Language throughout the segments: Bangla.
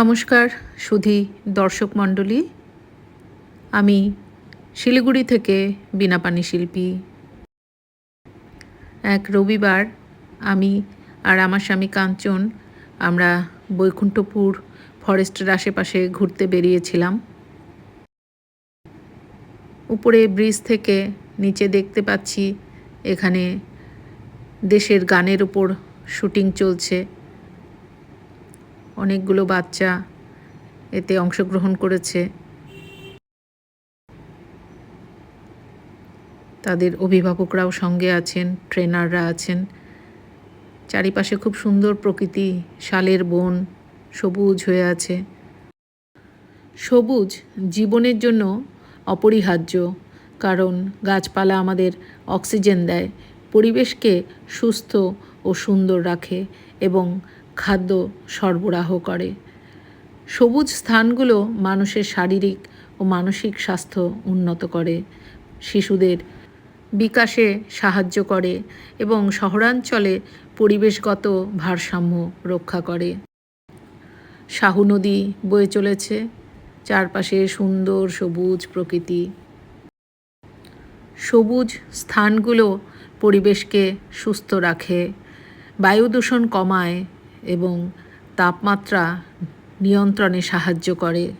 নমস্কার, সুধী দর্শক মণ্ডলী। আমি শিলিগুড়ি থেকে বীণাপানি শিল্পী। এক রবিবার আমি আর আমার স্বামী কাঞ্চন আমরা বৈকুণ্ঠপুর ফরেস্টের আশেপাশে ঘুরতে বেরিয়েছিলাম। উপরে ব্রিজ থেকে নিচে দেখতে পাচ্ছি এখানে দেশের গানের উপর শুটিং চলছে। অনেকগুলো বাচ্চা এতে অংশগ্রহণ করেছে। তাদের অভিভাবকরাও সঙ্গে আছেন, ট্রেনাররা আছেন। চারিপাশে খুব সুন্দর প্রকৃতি, শালের বন সবুজ হয়ে আছে। সবুজ জীবনের জন্য অপরিহার্য, কারণ গাছপালা আমাদের অক্সিজেন দেয়, পরিবেশকে সুস্থ ও সুন্দর রাখে এবং খাদ্য সরবরাহ করে। সবুজ স্থানগুলো মানুষের শারীরিক ও মানসিক স্বাস্থ্য উন্নত করে। শিশুদের বিকাশে সাহায্য করে এবং শহরাঞ্চলে পরিবেশগত ভারসাম্য রক্ষা করে। শাহু নদী বয়ে চলেছে, চারপাশে সুন্দর সবুজ প্রকৃতি। সবুজ স্থানগুলো পরিবেশকে সুস্থ রাখে, বায়ু দূষণ কমায় এবং তাপমাত্রা নিয়ন্ত্রণে সাহায্য করে।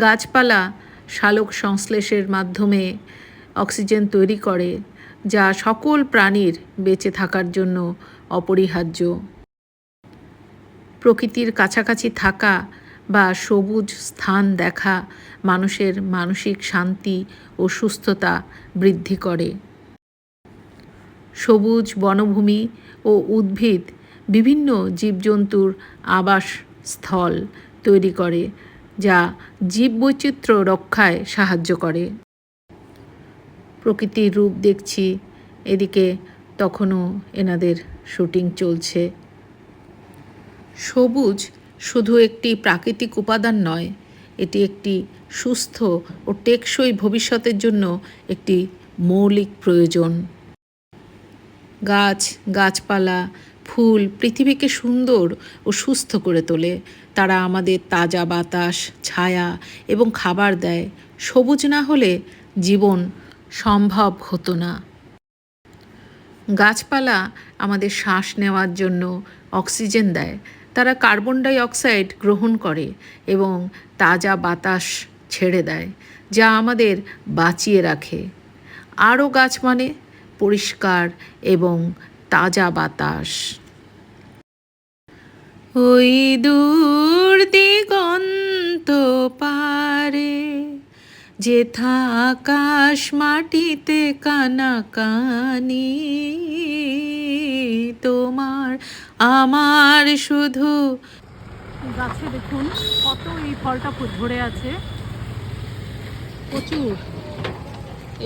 গাছপালা শালক সংশ্লেষের মাধ্যমে অক্সিজেন তৈরি করে, যা সকল প্রাণীর বেঁচে থাকার জন্য অপরিহার্য। প্রকৃতির কাছাকাছি থাকা বা সবুজ স্থান দেখা মানুষের মানসিক শান্তি ও সুস্থতা বৃদ্ধি করে। সবুজ বনভূমি ও উদ্ভিদ বিভিন্ন জীবজন্তুর আবাস স্থল তৈরি করে, যা জীববৈচিত্র্য রক্ষায় সাহায্য করে। প্রকৃতির রূপ দেখছি, এদিকে তখনও এনাদের শুটিং চলছে। সবুজ শুধু একটি প্রাকৃতিক উপাদান নয়, এটি একটি সুস্থ ও টেকসই ভবিষ্যতের জন্য একটি মৌলিক প্রয়োজন। গাছ, গাছপালা ফুল পৃথিবীকে সুন্দর ও সুস্থ করে তোলে। তারা আমাদের তাজা বাতাস, ছায়া এবং খাবার দেয়। সবুজ না হলে জীবন সম্ভব হতো না। গাছপালা আমাদের শ্বাস নেওয়ার জন্য অক্সিজেন দেয়। তারা কার্বন ডাই অক্সাইড গ্রহণ করে এবং তাজা বাতাস ছেড়ে দেয়, যা আমাদের বাঁচিয়ে রাখে। আরও গাছ মানে পরিষ্কার এবং তাজা বাতাস। ওই দূর দিগন্ত পারে যেথা আকাশ মাটিতে কানাকানি তোমার আমার শুধু গাছে দেখুন কত এই ফলটা ধরে আছে। প্রচুর।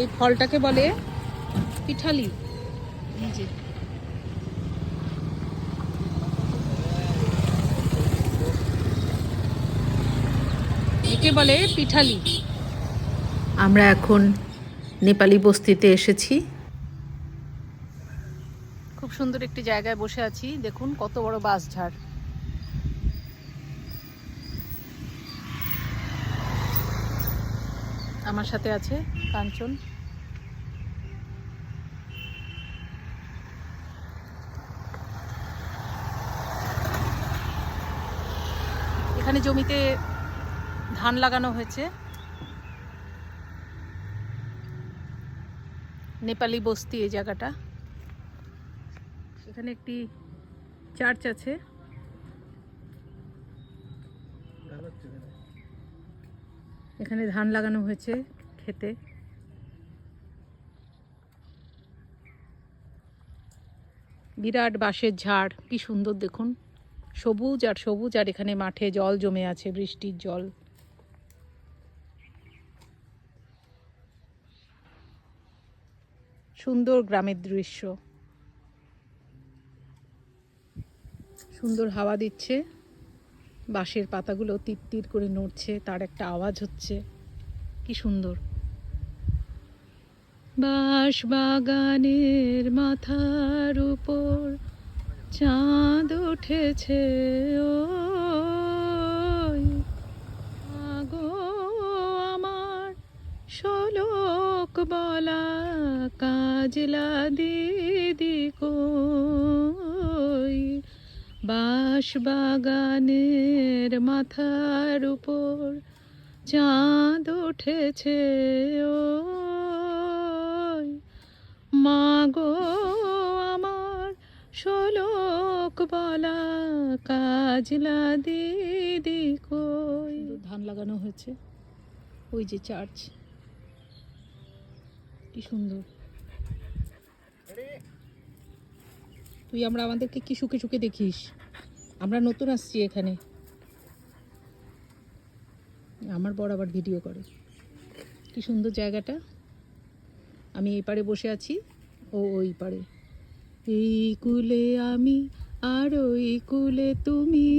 এই ফলটাকে বলে পিঠালি। যে একে বলে পিঠালি। আমরা এখন নেপালি বস্তিতে এসেছি। খুব সুন্দর একটি জায়গায় বসে আছি। দেখুন কত বড় বাঁশঝাড় আমার সাথে আছে কাঞ্চন। এখানে জমিতে ধান লাগানো হয়েছে। নেপালি বস্তি এই জায়গাটা। এখানে একটি চার্চ আছে। এখানে ধান লাগানো হয়েছে খেতে। বিরাট বাঁশের ঝাড়, কি সুন্দর দেখুন। সবুজ আর সবুজ আর এখানে মাঠে জল জমে আছে, বৃষ্টির জল। সুন্দর গ্রামের দৃশ্য। সুন্দর হাওয়া দিচ্ছে। বাঁশের পাতাগুলো তিরতির করে নড়ছে, তার একটা আওয়াজ হচ্ছে। কি সুন্দর। বাঁশ বাগানের মাথার উপর চাঁদ উঠেছে ও আগো, আমার ষোলো বলা কাজলা দিদি কই? বাঁশ বাগানের মাথার উপর চাঁদ উঠেছে, ওই। মাগো আমার শোলক বলা কাজলা দিদি কই? ধান লাগানো হয়েছে। ওই যে চার্চ। কি সুন্দর। তুই আমরা আমাদেরকে কি সুখে সুখে দেখিস? আমরা নতুন আসছি এখানে। আমার বর আবার ভিডিও করে। কি সুন্দর জায়গাটা। আমি এই পারে বসে আছি, ও ওই পারে এই কুলে আমি, আর ওই কুলে তুমি।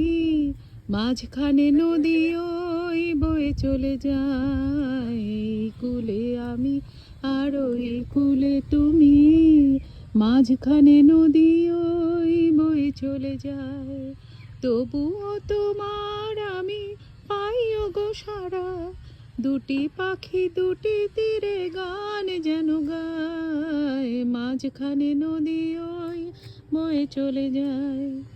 মাঝখানে নদী ওই বয়ে চলে যায়। এই কুলে আমি আর ওই কুলে তুমি মাঝখানে নদী ওই বয়ে চলে যায়। তবুও তোমার আমি পাইও গো সারা। দুটি পাখি, দুটি তীরে গান যেন গায়। মাঝখানে নদী ওই বয়ে চলে যায়।